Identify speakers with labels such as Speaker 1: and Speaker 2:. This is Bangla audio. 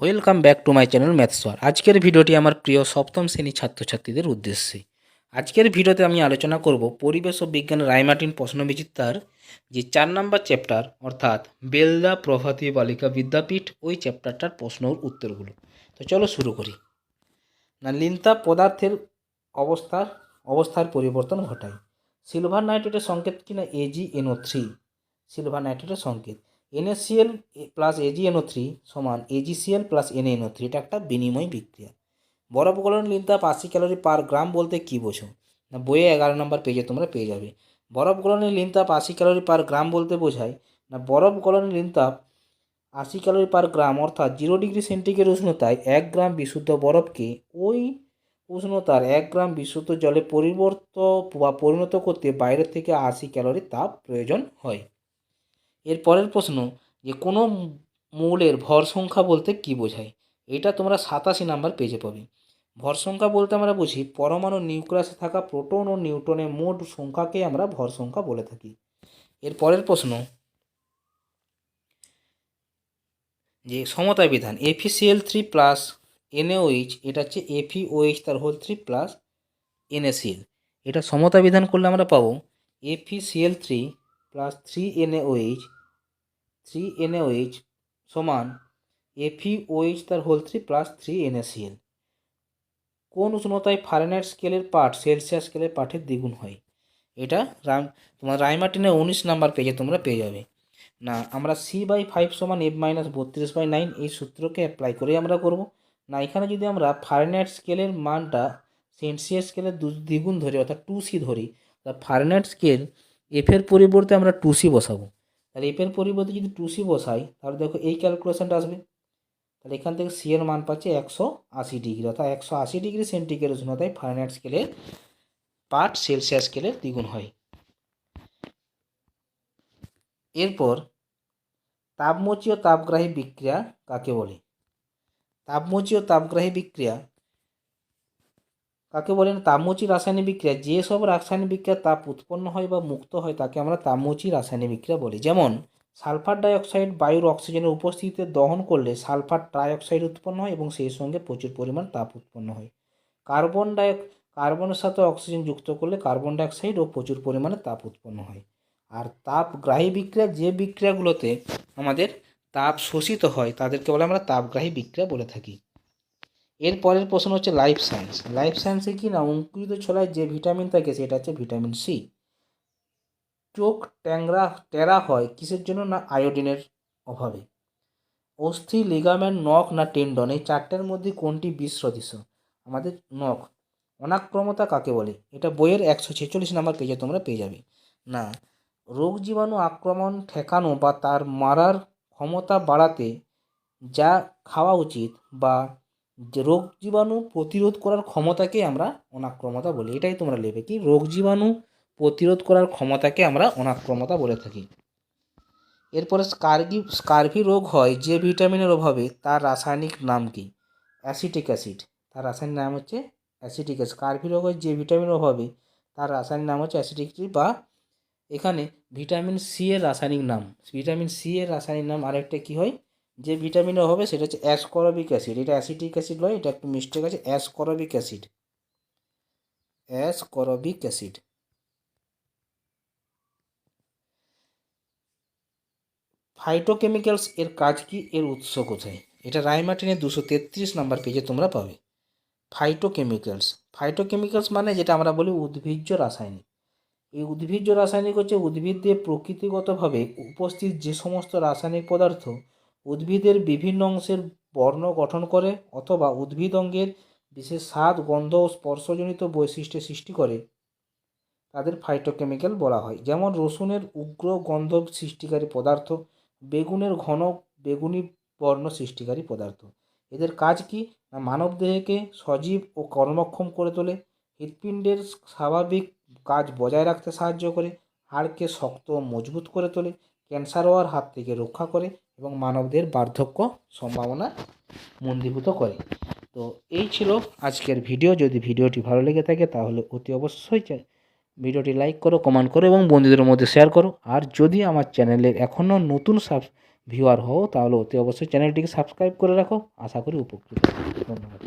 Speaker 1: Welcome back to my channel ম্যাথসওয়ার আজকের ভিডিওটি আমার প্রিয় সপ্তম শ্রেণির ছাত্রছাত্রীদের উদ্দেশ্যে। আজকের ভিডিওতে আমি আলোচনা করব পরিবেশ ও বিজ্ঞান রায়মার্টিন প্রশ্নবিচিত্রার যে চার নম্বর চ্যাপ্টার, অর্থাৎ বেলদা প্রভাতী বালিকা বিদ্যাপীঠ, ওই চ্যাপ্টারটার প্রশ্নর উত্তরগুলো। তো চলো শুরু করি। না, লিন্তা পদার্থের অবস্থার অবস্থার পরিবর্তন ঘটায়। সিলভার নাইট্রেটের সংকেত কিনা? A G N O three silver নাইট্রেটের সংকেত। N A C L plus A G N O three সমান A G C L plus N N O three এটা একটা বিনিময় বিক্রিয়া। বরফ গলন লিনতাপ আশি ক্যালোরি পার গ্রাম বলতে কী বোঝো? না, বইয়ে এগারো নম্বর পেজে তোমরা পেয়ে যাবে। বরফ গলনের লিনতাপ আশি ক্যালোরি পার গ্রাম বলতে বোঝায়, না বরফ গলনের লিনতাপ আশি ক্যালোরি পার গ্রাম অর্থাৎ জিরো ডিগ্রি সেন্টিগ্রেড উষ্ণতায় এক গ্রাম বিশুদ্ধ বরফকে ওই উষ্ণতার এক গ্রাম বিশুদ্ধ জলে পরিবর্ত বা পরিণত করতে বাইরে থেকে আশি ক্যালোরি তাপ প্রয়োজন হয়। এর পরের প্রশ্ন, যে কোনো মৌলের ভর সংখ্যা বলতে কি বোঝায়? এটা তোমরা সাতাশি নাম্বার পেজে পাবে। ভর সংখ্যা বলতে আমরা বুঝি পরমাণু নিউক্লিয়াসে থাকা প্রোটন ও নিউটনের মোট সংখ্যাকে আমরা ভর সংখ্যা বলে থাকি। এর পরের প্রশ্ন, যে সমতা বিধান এফিসিএল থ্রি প্লাস এনএওইচ এটা হচ্ছে এফিওইচ তার হোল থ্রি প্লাস এনএসিএল এটা সমতা বিধান করলে আমরা পাবো FeCl three plus three NaOH three NaOH সমান এফিওইচ তার whole three plus three NaCl কোন উষ্ণতায় ফারেনহাইট স্কেলের পাঠ সেলসিয়াস স্কেলের পাঠের দ্বিগুণ হয়? এটা রাম, তোমার রায়মার্টিনের উনিশ নাম্বার পেজে তোমরা পেয়ে যাবে। না, আমরা সি বাই ফাইভ সমান এফ মাইনাস বত্রিশ বাই নাইন এই সূত্রকে অ্যাপ্লাই করেই আমরা করব। না, এখানে যদি আমরা ফারেনহাইট স্কেলের মানটা সেলসিয়াস স্কেলের দ্বিগুণ ধরি, অর্থাৎ টু সি ধরি, তা ফারেনহাইট স্কেল এফের পরিবর্তে আমরা টু সি বসাবো। তাহলে এফের পরিবর্তে যদি টু সি বসাই, তাহলে দেখো এই ক্যালকুলেশনটা আসবে। তাহলে এখান থেকে সি এর মান পাচ্ছে একশো আশি ডিগ্রি অর্থাৎ একশো আশি ডিগ্রি সেন্টিগ্রেড উষ্ণতায় ফারেনহাইট স্কেলের পার্ট সেলসিয়াস স্কেলের দ্বিগুণ হয়। এরপর তাপমোচী ও তাপগ্রাহী বিক্রিয়া কাকে বলে? তাপমোচী ও তাপগ্রাহী বিক্রিয়া কাকে বলেন তাপমোচী রাসায়নিক বিক্রিয়া যেসব রাসায়নিক বিক্রিয়া তাপ উৎপন্ন হয় বা মুক্ত হয়, তাকে আমরা তাপমোচী রাসায়নিক বিক্রিয়া বলি। যেমন, সালফার ডাইঅক্সাইড বায়ুর অক্সিজেনের উপস্থিতিতে দহন করলে সালফার ট্রাইঅক্সাইড উৎপন্ন হয় এবং সেই সঙ্গে প্রচুর পরিমাণ তাপ উৎপন্ন হয়। কার্বন ডাই, কার্বনের সাথে অক্সিজেন যুক্ত করলে কার্বন ডাইঅক্সাইড ও প্রচুর পরিমাণে তাপ উৎপন্ন হয়। আর তাপগ্রাহী বিক্রিয়া, যে বিক্রিয়াগুলোতে আমাদের তাপ শোষিত হয়, তাদেরকে বলে আমরা তাপগ্রাহী বিক্রিয়া বলে থাকি। এর পরের প্রশ্ন হচ্ছে লাইফ সায়েন্স লাইফ সায়েন্সে কি না, অঙ্কুরিত ছোলায় যে ভিটামিন থাকে সেটা হচ্ছে ভিটামিন সি চোখ ট্যাংরা টেরা হয় কিসের জন্য না আয়োডিনের অভাবে? অস্থি লিগামেন্ট নখ না টেন্ডন এই চারটের মধ্যে কোনটি বিসদৃশ্য আমাদের নখ। অনাক্রমতা কাকে বলে? এটা বইয়ের একশো ছেচল্লিশ নাম্বার পেজে তোমরা পেয়ে যাবে। না, রোগ জীবাণু আক্রমণ ঠেকানো বা তার মারার ক্ষমতা বাড়াতে যা খাওয়া উচিত বা যে রোগ জীবাণু প্রতিরোধ করার ক্ষমতাকে আমরা অনাক্রমতা বলি। এটাই তোমরা নেবে কি? রোগ জীবাণু প্রতিরোধ করার ক্ষমতাকে আমরা অনাক্রমতা বলে থাকি। এরপরে স্কারগি স্কারভি রোগ হয় যে ভিটামিনের অভাবে, তার রাসায়নিক নাম কি? Acetic acid. তার রাসায়নিক নাম হচ্ছে অ্যাসিটিক অ্যাসিড। স্কারভি রোগ হয় যে ভিটামিনের অভাবে, তার রাসায়নিক নাম হচ্ছে অ্যাসিটিক বা এখানে ভিটামিন সি এর রাসায়নিক নাম। ভিটামিন সি এর রাসায়নিক নাম আরেকটা কি হয়? যে ভিটামিনের অভাবে সেটা হচ্ছে অ্যাসকরবিক অ্যাসিড। এটা অ্যাসিটিক অ্যাসিড নয়, এটা একটু মিস্টেক আছে, ascorbic acid. Ascorbic acid. Phytochemicals এর কাজ কি? এর উৎস কোথায়? এটা রাইমার্টিনের দুশো তেত্রিশ নাম্বার পেজে তোমরা পাবে। ফাইটোকেমিক্যালস। ফাইটোকেমিক্যালস মানে যেটা আমরা বলি উদ্ভিজ্জ রাসায়নিক। এই উদ্ভিজ্জ রাসায়নিক হচ্ছে উদ্ভিদ দিয়ে প্রকৃতিগতভাবে উপস্থিত যে সমস্ত রাসায়নিক পদার্থ উদ্ভিদের বিভিন্ন অংশের বর্ণ গঠন করে অথবা উদ্ভিদ অঙ্গের বিশেষ স্বাদ, গন্ধ ও স্পর্শজনিত বৈশিষ্ট্য সৃষ্টি করে। তাদের ফাইটোকেমিক্যাল বলা হয়। যেমন রসুনের উগ্র গন্ধ সৃষ্টিকারী পদার্থ, বেগুনের ঘন বেগুনি বর্ণ সৃষ্টিকারী পদার্থ। এদের কাজ কি? না মানবদেহকে সজীব ও কর্মক্ষম করে তোলে, হৃৎপিণ্ডের স্বাভাবিক কাজ বজায় রাখতে সাহায্য করে, হাড়কে শক্ত ও মজবুত করে তোলে, ক্যান্সার হওয়ার হাত থেকে রক্ষা করে এবং মানবদের বার্ধক্য সম্ভাবনা মন্দীভূত করে। তো এই ছিল আজকের ভিডিও। যদি ভিডিওটি ভালো লেগে থাকে, তাহলে অতি অবশ্যই ভিডিওটি লাইক করো, কমেন্ট করো এবং বন্ধুদের মধ্যে শেয়ার করো। আর যদি আমার চ্যানেলের এখনও নতুন সাব ভিউয়ার হও, তাহলে অতি অবশ্যই চ্যানেলটিকে সাবস্ক্রাইব করে রাখো। আশা করি উপকৃত ধন্যবাদ।